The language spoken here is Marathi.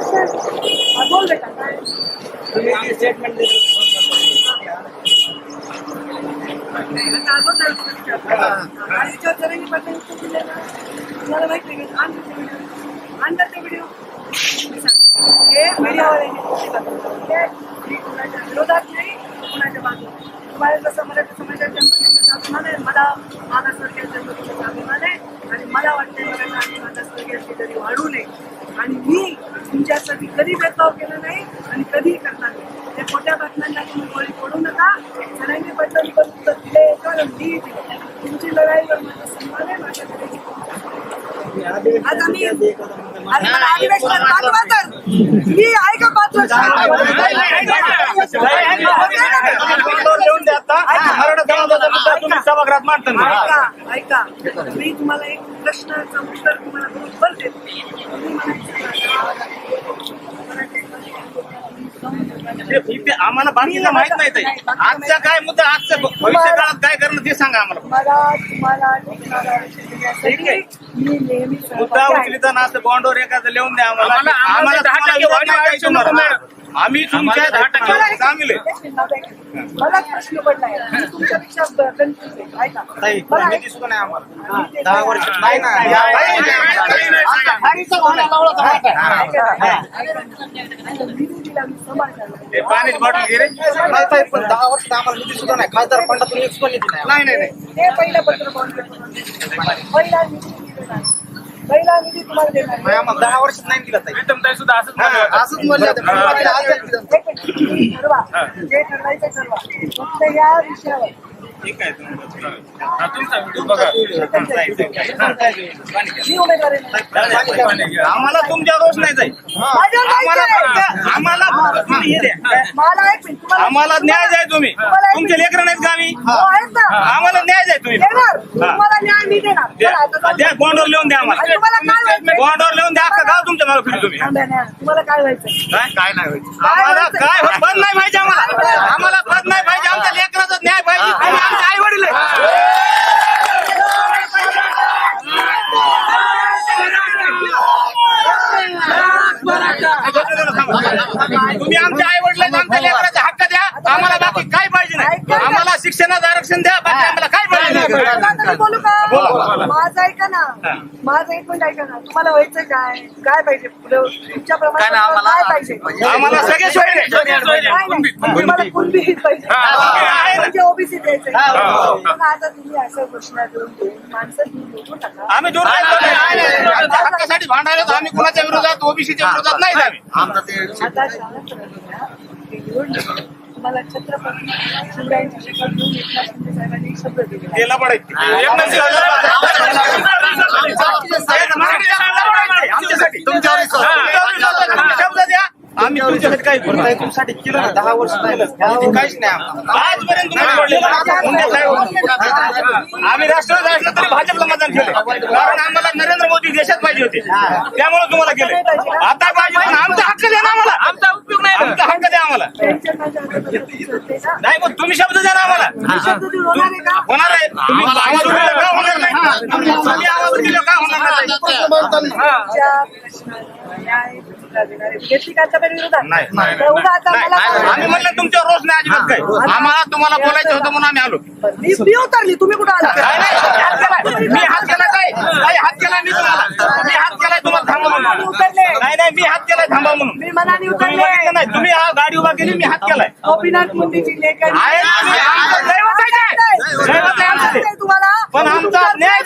बोल बेटा काय आता अगोदर तुम्हाला माहिती आहे का? ते व्हिडिओ. हे कुणाच्या विरोधात नाही कुणाच्या बाजूने तुम्हाला जसं मराठी समाजाच्या अभिमान आहे मला मागासवर्गीयांच्या मुलीचा अभिमान आहे आणि मला वाटते मराठा आणि मागासवर्गीयांची तरी वाढू नये आणि मी तुमच्यासाठी कधी भेदभाव केला नाही आणि कधीही करणार नाही त्या खोट्या बातम्यांना तुम्ही बळी पडू नका सगळ्यांनी पटलं उत्तर दिले तर मी दिले तुमची लढाईवर माझा सन्मान आहे माझ्याकडे मी आणि मला अधिवेशनात पाठवा तर मी आहे का सभागृहात मांडता. ऐका ऐका मी तुम्हाला एक प्रश्नाचं उत्तर तुम्हाला बरोबर देते तुम्ही ते- आम्हाला बाकीचं माहीत नाही ताई. आजचा काय मुद्दा आजचं भविष्य काळात काय करणं ते सांगा आम्हाला मला तुम्हाला टिकणारा आयुष्य देण्यासाठी मी नेहमी मुद्दा सहभागी आहे. असं बॉन्डवर एखादं लिहून द्या आम्हाला आम्हाला- दहा टक्के नको. आम्ही तुमच्या दहा टक्के चांगले. मला प्रश्न तुमच्यापेक्षा कन्फ्युज आहे. ऐका. मला एक- नाही आम्हाला. दहा वर्ष नाही ना मी समाजाला. ते पाण्याची बॉटल घे रे. नाही ताई, पण दहा वर्ष आम्हाला निधी सुद्धा नाही. खासदार फंडातून एक सुद्धा निधी नाही. नाही नाही नाही. ते पहिलं पत्र बॉन्ड पहिला निधी दिलेला आहे. तुम्हाला देणार दहा वर्षात नाही दिला ताई. प्रीतम ताई सुद्धा असंच म्हणलं. असंच ठरवा. जे ठरवायचं ठरवा. फक्त या विषयावर. ठीक आहे तुम्ही- तुमचा व्हिडिओ बघा. मी उमेदवारी नाही. आम्हाला तुमच्या दोष नाही जाईल आम्हाला आम्हाला न्याय द्या तुम्ही. तुमचे लेकर नाहीत का आम्ही? हो, आम्हाला न्याय द्या तुम्ही मी देणार. द्या. चला, आता जाऊ. द्या बॉन्डवर लिहून द्या आम्हाला. तुम्हाला काय बॉन्डवर लिहून द्या अख्खा गाव तुमच्या मागे फिरू तुम्ही थांबा ना. तुम्हाला काय व्हायचं काय काय नाही व्हायचं. आम्हाला काय हो- पद नाही पाहिजे आम्हाला. आम्हाला पद नाही पाहिजे आमच्या लेकराचा न्याय पाहिजे. तुम्ही आमचे आई वडील तुम्ही आमच्या आई वडिलांना आमच्या लेकराचा हक्क द्या आम्हाला बाकी काय पाहिजे नाही आम्हाला शिक्षणाचं आरक्षण द्या बाकी आम्हाला काय पाहिजे आता नाही मी बोलू का बोला. माझं ऐका ना माझं एक मिनिट ऐका ना तुम्हाला व्हायचं काय काय पाहिजे तुमच्या प्रमाणे काय नाही, आम्हाला काय पाहिजे आम्हाला सगळे सोयरे. नाही, नाही. म्हणजे मला कुणबी पाहिजे हा. म्हणजे ओबीसी द्यायचं हा, हा. पण आता तुम्ही असं घोषणा देऊन देऊन माणसं तुम्ही नका आम्ही दूर नाही जात नाही. आमच्या हक्कासाठी भांडायला आम्ही कुणाच्या विरोधात ओबीसीच्या विरोधात नाही आम्ही आमचा ते आता निवडणूक तुम्हाला छत्रपती शिवरायांची शपथ घेऊन एकनाथ शिंदे साहेबांनी शब्द दिलेला आहे. पडायची आम्ही तुमच्यासाठी काही करू ताई, तुमच्यासाठी केलं ना दहा वर्ष नाही. निधी काहीच नाही आजपर्यंत आम्ही राष्ट्रवादी असलं तरी भाजपला मतदान केलं. कारण आम्हाला नरेंद्र मोदी देशात पाहिजे होते. त्यामुळे तुम्हाला केलं. आता पाहिजे आमचा हक्क द्या ना आम्हाला. आमचा उपयोग नाही आमचा हक्क नाही पण तुम्ही शब्द द्या ना आम्हाला. होणार आहे तुम्ही आवाज उठवला का? होणार नाही तुम्ही आवाज दिला का? होणार नाही. आम्ही म्हणलं तुमच्या रोज नाही अजिबात काय आम्हाला तुम्हाला बोलायचं होतं म्हणून आम्ही आलो. मी उतरली. तुम्ही कुठं आला. मी हात केला काय? नाही, हात केलाय मी तुम्हाला. मी हात केलाय तुम्हाला थांबा म्हणून. उतरले नाही मी हात केलाय थांबा म्हणून. मी मनाने तुम्ही उतरले. नाही तुम्ही हा गाडी उभा केली मी हात केलाय. गोपीनाथ मुंडेची लेखन आहे, आम्ही- आमचं दैवत आहे ते. दैवत आहे आमचं. ते. तुम्हाला पण आमचा न्याय